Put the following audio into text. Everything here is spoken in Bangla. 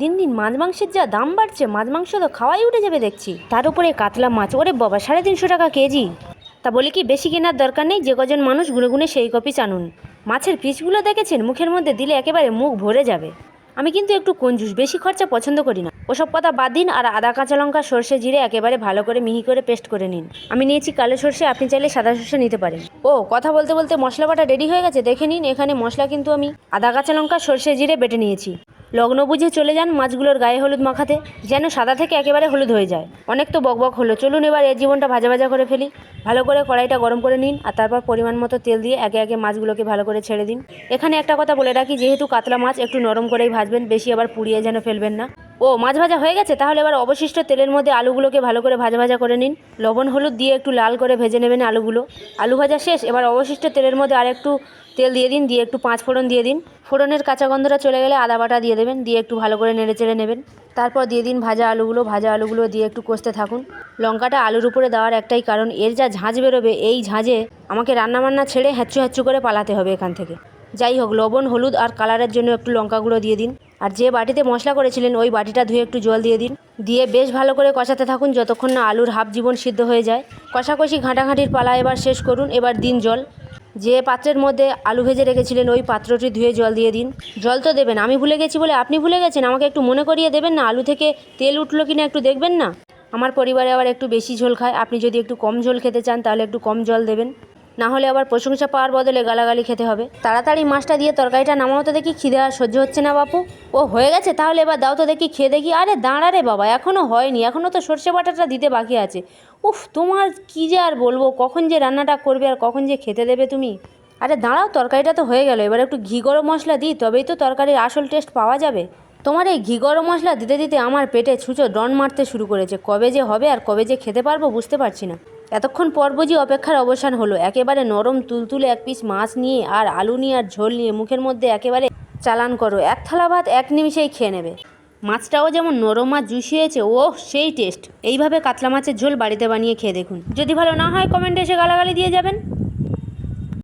দিন দিন মাছ মাংসের যা দাম বাড়ছে, মাছ মাংস তো খাওয়াই উঠে যাবে দেখছি। তার উপরে কাতলা মাছ, ওরে বাবা, সাড়ে তিনশো টাকা কেজি। তা বলি কি, বেশি কেনার দরকার নেই, যে কজন মানুষ গুনে গুনে সেই কপি চানুন মাছের পিসগুলো দেখেছেন, মুখের মধ্যে দিলে একেবারে মুখ ভরে যাবে। আমি কিন্তু একটু কঞ্জুস, বেশি খরচা পছন্দ করি না। ওসব কথা বাদ দিন আর আদা, কাঁচা লঙ্কা, সর্ষে, জিরে একেবারে ভালো করে মিহি করে পেস্ট করে নিন। আমি নিয়েছি কালো সর্ষে, আপনি চাইলে সাদা সর্ষে নিতে পারেন। ও, কথা বলতে বলতে মশলা বাটা রেডি হয়ে গেছে, দেখে নিন, এখানে মশলা কিন্তু আমি আদা, কাঁচা লঙ্কা, সর্ষে, জিরে বেটে নিয়েছি। লগ্ন বুঝে চলে যান মাছগুলোর গায়ে হলুদ মাখাতে, যেন সাদা থেকে একেবারে হলুদ হয়ে যায়। অনেক তো বকবক হলো। চলুন এবার এর জীবনটা ভাজা ভাজা করে ফেলি। ভালো করে কড়াইটা গরম করে নিন আর তারপর পরিমাণ মতো তেল দিয়ে একে একে মাছগুলোকে ভালো করে ছেড়ে দিন। এখানে একটা কথা বলে রাখি, যেহেতু কাতলা মাছ একটু নরম করেই ভাজবেন, বেশি আবার পুড়িয়ে যেন ফেলবেন না। ও, মাছ ভাজা হয়ে গেছে? তাহলে এবার অবশিষ্ট তেলের মধ্যে আলুগুলোকে ভালো করে ভাজা ভাজা করে নিন। লবণ, হলুদ দিয়ে একটু লাল করে ভেজে নেবেন আলুগুলো। আলু ভাজা শেষ, এবার অবশিষ্ট তেলের মধ্যে আর একটু তেল দিয়ে দিন, দিয়ে একটু পাঁচ ফোড়ন দিয়ে দিন। ফোড়নের কাঁচা গন্ধটা চলে গেলে আদা বাটা দিয়ে দেবেন, দিয়ে একটু ভালো করে নেড়ে চেড়ে নেবেন। তারপর দিয়ে দিন ভাজা আলুগুলো ভাজা আলুগুলো দিয়ে একটু কষতে থাকুন। লঙ্কাটা আলুর উপরে দেওয়ার একটাই কারণ, এর যা ঝাঁঝ বেরোবে এই ঝাঁঝে আমাকে রান্নাবান্না ছেড়ে হ্যাচ্ছু হ্যাচ্ছু করে পালাতে হবে এখান থেকে। যাই হোক, লবণ, হলুদ আর কালারের জন্য একটু লঙ্কা গুঁড়ো দিয়ে দিন। আর যে বাটিতে মশলা করেছিলেন, ওই বাটিটা ধুয়ে একটু জল দিয়ে দিন। দিয়ে বেশ ভালো করে কষাতে থাকুন যতক্ষণ না আলুর হাফ জীবন সিদ্ধ হয়ে যায়। কষাকষি ঘাঁটাঘাঁটির পালা এবার শেষ করুন, এবার দিন জল। যে পাত্রের মধ্যে আলু ভেজে রেখেছিলেন, ওই পাত্রটি ধুয়ে জল দিয়ে দিন। জল তো দেবেন, আমি ভুলে গেছি বলে আপনি ভুলে গেছেন? আমাকে একটু মনে করিয়ে দেবেন না? আলু থেকে তেল উঠল কিনা একটু দেখবেন না? আমার পরিবারে আবার একটু বেশি ঝোল খায়। আপনি যদি একটু কম ঝোল খেতে চান, তাহলে একটু কম জল দেবেন। না হলে আবার প্রশংসা পাওয়ার বদলে গালাগালি খেতে হবে। তাড়াতাড়ি মাছটা দিয়ে তরকারিটা নামাও তো দেখি, খিদে আর সহ্য হচ্ছে না বাপু। ও, হয়ে গেছে? তাহলে এবার দাও তো দেখি, খেয়ে দেখি। আরে দাঁড়া রে বাবা এখনও হয়নি এখনও তো সর্ষে বাটাটা দিতে বাকি আছে। উফ, তোমার কী যে আর বলব, কখন যে রান্নাটা করবে আর কখন যে খেতে দেবে তুমি? আরে দাঁড়াও, তরকারিটা তো হয়ে গেল, এবার একটু ঘি গরম মশলা দিই, তবেই তো তরকারির আসল টেস্ট পাওয়া যাবে। তোমার এই ঘি গরম মশলা দিতে দিতে আমার পেটে ছুঁচো ডন মারতে শুরু করেছে, কবে যে হবে আর কবে যে খেতে পারব বুঝতে পারছি না। এতক্ষণ পর বুঝি অপেক্ষার অবসান হলো। একেবারে নরম তুলতুলে এক পিস মাছ নিয়ে আর আলু নিয়ে আর ঝোল নিয়ে মুখের মধ্যে একেবারে চালান করো। এক থালা ভাত, এক নিমিষেই খেয়ে নেবে। মাছটাও যেমন নরম আর জুসি হয়েছে ও সেই টেস্ট। এইভাবে কাতলা মাছের ঝোল বাড়িতে বানিয়ে খেয়ে দেখুন। যদি ভালো না হয়, কমেন্টে এসে গালাগালি দিয়ে যাবেন।